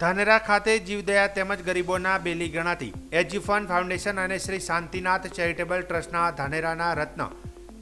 ધાનેરા ખાતે જીવદયા તેમજ ગરીબોના બેલી ગણાતી એજીફન ફાઉન્ડેશન અને શ્રી શાંતિનાથ ચેરિટેબલ ટ્રસ્ટના ધાનેરાના રત્ન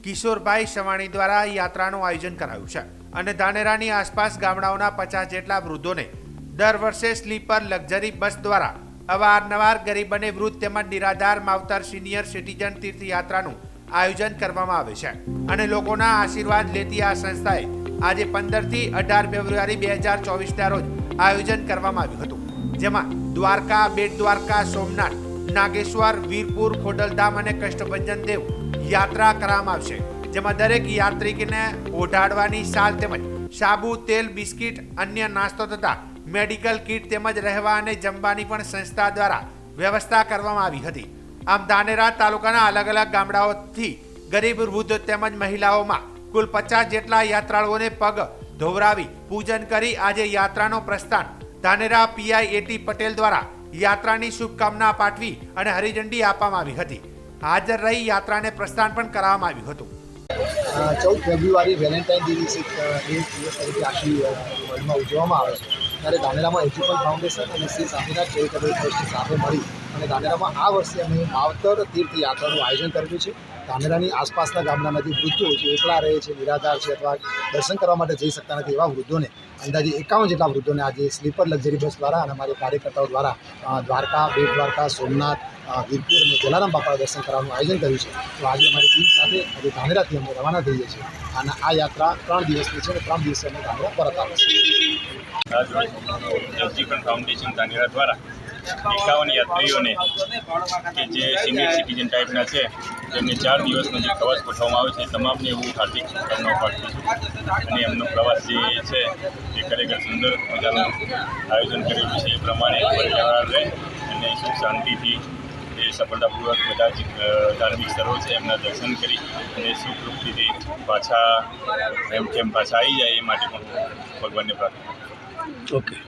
કિશોરભાઈ સવાણી દ્વારા યાત્રાનું આયોજન કરાયું છે અને ધાનેરાની આસપાસ ગામડાઓના પચાસ જેટલા વૃદ્ધોને દર વર્ષે સ્લીપર લક્ઝરી બસ દ્વારા અવારનવાર ગરીબ અને વૃદ્ધ તેમજ નિરાધાર માવતર સિનિયર સિટીઝન તીર્થયાત્રાનું આયોજન કરવામાં આવે છે અને લોકોના આશીર્વાદ લેતી આ સંસ્થાએ આજે પંદરથી અઢાર ફેબ્રુઆરી બે હજાર ચોવીસના રોજ આયોજન કરવામાં આવ્યું હતું. જેમાં દ્વારકા, બેટ દ્વારકા, સોમનાથ, નાગેશ્વર, વીરપુર, ખોડલધામ અને કષ્ટભંજન દેવ યાત્રા કરવામાં આવશે. જેમાં દરેક યાત્રિકને ઓઢાડવાની સાલ તેમજ સાબુ, તેલ, બિસ્કિટ, અન્ય નાસ્તો તથા મેડિકલ કીટ તેમજ રહેવા અને જમવાની પણ સંસ્થા દ્વારા વ્યવસ્થા કરવામાં આવી હતી. આમ ધાનેરા તાલુકાના અલગ અલગ ગામડાઓથી ગરીબ વૃદ્ધ તેમજ મહિલાઓમાં કુલ પચાસ જેટલા યાત્રાળુઓને પગ ધોવરાવી પૂજન કરી આજે યાત્રાનો પ્રસ્થાન. ધાનેરા પીઆઈ એટી પટેલ દ્વારા યાત્રાની શુભકામના પાઠવી અને હરિઝંડી આપવામાં આવી હતી. હાજર રહી યાત્રાને પ્રસ્થાન પણ કરાવવામાં આવ્યું હતું. ચૌદ ફેબ્રુઆરી વેલેન્ટાઇન ડે દિવસે દિવસ તરીકે આખી વર્લ્ડમાં ઉજવવામાં આવે છે. ત્યારે ધાનેરામાં એજ્યુપલ ફાઉન્ડેશન અને શ્રી શાંતિનાથ ચેરિટેબલ ટ્રસ્ટ સાથે મળી અને ધાનેરામાં આ વર્ષે અમે માવતર તીર્થયાત્રાનું આયોજન કર્યું છે. ધાનેરાની આસપાસના ગામડામાંથી વૃદ્ધો જે એકલા રહે છે, નિરાધાર છે અથવા દર્શન કરવા માટે જઈ શકતા નથી એવા વૃદ્ધોને અંદાજે એકાવન જેટલા વૃદ્ધોને આજે સ્લીપર લક્ઝરી બસ દ્વારા અને અમારી કાર્યકર્તાઓ દ્વારા દ્વારકા, બેટ દ્વારકા, સોમનાથ વીરપુર અને જલારામ બાપાના દર્શન કરવાનું આયોજન કર્યું છે. તો આજે અમારી ટીમ સાથે આજે ધાનેરાથી અમે રવાના થઈએ છીએ અને આ યાત્રા ત્રણ દિવસની છે અને ત્રણ દિવસે અમે ધાનેરા પરત આવીશું ફાઉન્ડેશન એકાવન યાત્રીઓને કે જે સિનિયર સિટીઝન ટાઈપના છે તેમને ચાર દિવસનો જે પ્રવાસ ગોઠવવામાં આવે છે તમામને હું હાર્દિક શુભકામનાઓ પાઠવું છું. અને એમનો પ્રવાસ જે છે, એ ખરેખર સુંદર મજાનું આયોજન કરેલું છે. એ પ્રમાણે રહે અને સુખ શાંતિથી એ સફળતાપૂર્વક બધા જ ધાર્મિક સ્થળો છે, એમના દર્શન કરી અને સુખરૂપથી પાછા, એમ કેમ પાછા આવી જાય એ માટે પણ ભગવાનને પ્રાર્થના ઓકે